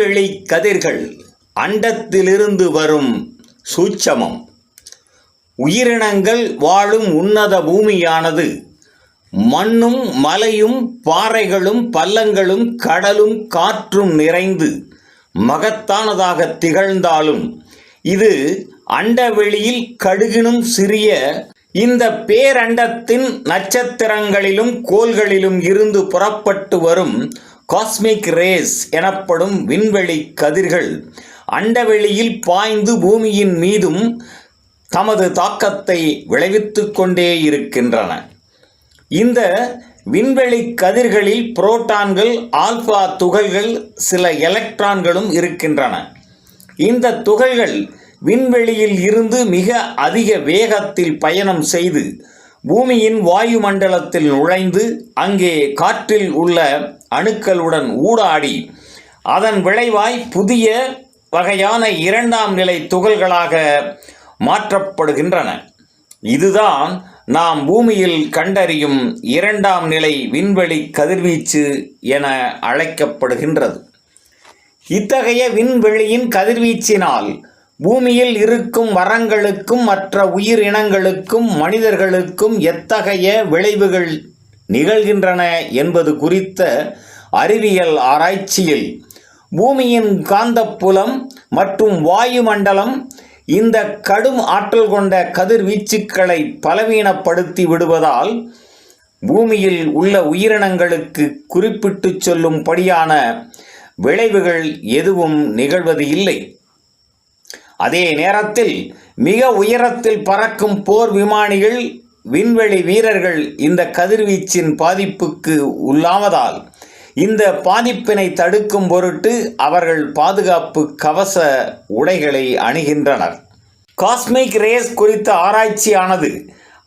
விண்வெளி கதிர்கள் அண்டத்திலிருந்து வரும் சூட்சமம். உயிரினங்கள் வாழும் உன்னத பூமியானது. மண்ணும் மலையும் பாறைகளும் பள்ளங்களும் கடலும் காற்றும் நிறைந்து மகத்தானதாக திகழ்ந்தாலும் இது அண்டவெளியில் கடுகினும் சிறிய இந்த பேரண்டத்தின் நட்சத்திரங்களிலும் கோள்களிலும் இருந்து புறப்பட்டு வரும் காஸ்மிக் ரேஸ் எனப்படும் விண்வெளி கதிர்கள் அண்டவெளியில் பாய்ந்து பூமியின் மீதும் தமது தாக்கத்தை விளைவித்து கொண்டே இருக்கின்றன. இந்த விண்வெளி கதிர்களில் புரோட்டான்கள் ஆல்பா துகள்கள் சில எலக்ட்ரான்களும் இருக்கின்றன. இந்த துகள்கள் விண்வெளியில் இருந்து மிக அதிக வேகத்தில் பயணம் செய்து பூமியின் வாயுமண்டலத்தில் நுழைந்து அங்கே காற்றில் உள்ள அணுக்களுடன் ஊடாடி அதன் விளைவாய் புதிய வகையான இரண்டாம் நிலை துகள்களாக மாற்றப்படுகின்றன. இதுதான் நாம் பூமியில் கண்டறியும் இரண்டாம் நிலை விண்வெளி கதிர்வீச்சு என அழைக்கப்படுகின்றது. இத்தகைய விண்வெளியின் கதிர்வீச்சினால் பூமியில் இருக்கும் வரங்களுக்கும் மற்ற உயிரினங்களுக்கும் மனிதர்களுக்கும் எத்தகைய விளைவுகள் நிகழ்கின்றன என்பது குறித்த அறிவியல் ஆராய்ச்சியில் பூமியின் காந்தப்புலம் மற்றும் வாயுமண்டலம் இந்த கடும் ஆற்றல் கொண்ட கதிர்வீச்சுக்களை பலவீனப்படுத்தி விடுவதால் பூமியில் உள்ள உயிரினங்களுக்கு குறிப்பிட்டுச் சொல்லும்படியான விளைவுகள் எதுவும் நிகழ்வது இல்லை. அதே நேரத்தில் மிக உயரத்தில் பறக்கும் போர் விமானிகள் விண்வெளி வீரர்கள் இந்த கதிர்வீச்சின் பாதிப்புக்கு உள்ளாவதால் இந்த பாதிப்பினை தடுக்கும் பொருட்டு அவர்கள் பாதுகாப்பு கவச உடைகளை அணிகின்றனர். காஸ்மிக் ரேஸ் குறித்த ஆராய்ச்சியானது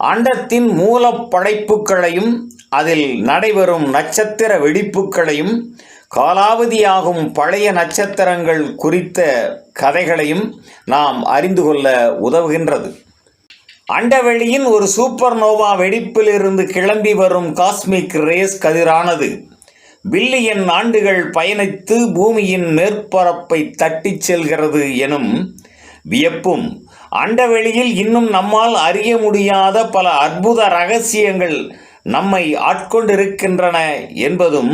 அண்டத்தின் மூல படைப்புகளையும் அதில் நடைபெறும் நட்சத்திர வெடிப்புகளையும் காலாவதியாகும் பழைய நட்சத்திரங்கள் குறித்த கதைகளையும் நாம் அறிந்து கொள்ள உதவுகின்றது. அண்டவெளியின் ஒரு சூப்பர் நோவா வெடிப்பிலிருந்து கிளம்பி வரும் காஸ்மிக் ரேஸ் கதிரானது பில்லியன் ஆண்டுகள் பயணித்து பூமியின் மேற்பரப்பை தட்டிச் செல்கிறது எனும் வியப்பும் அண்டவெளியில் இன்னும் நம்மால் அறிய முடியாத பல அற்புத ரகசியங்கள் நம்மை ஆட்கொண்டிருக்கின்றன என்பதும்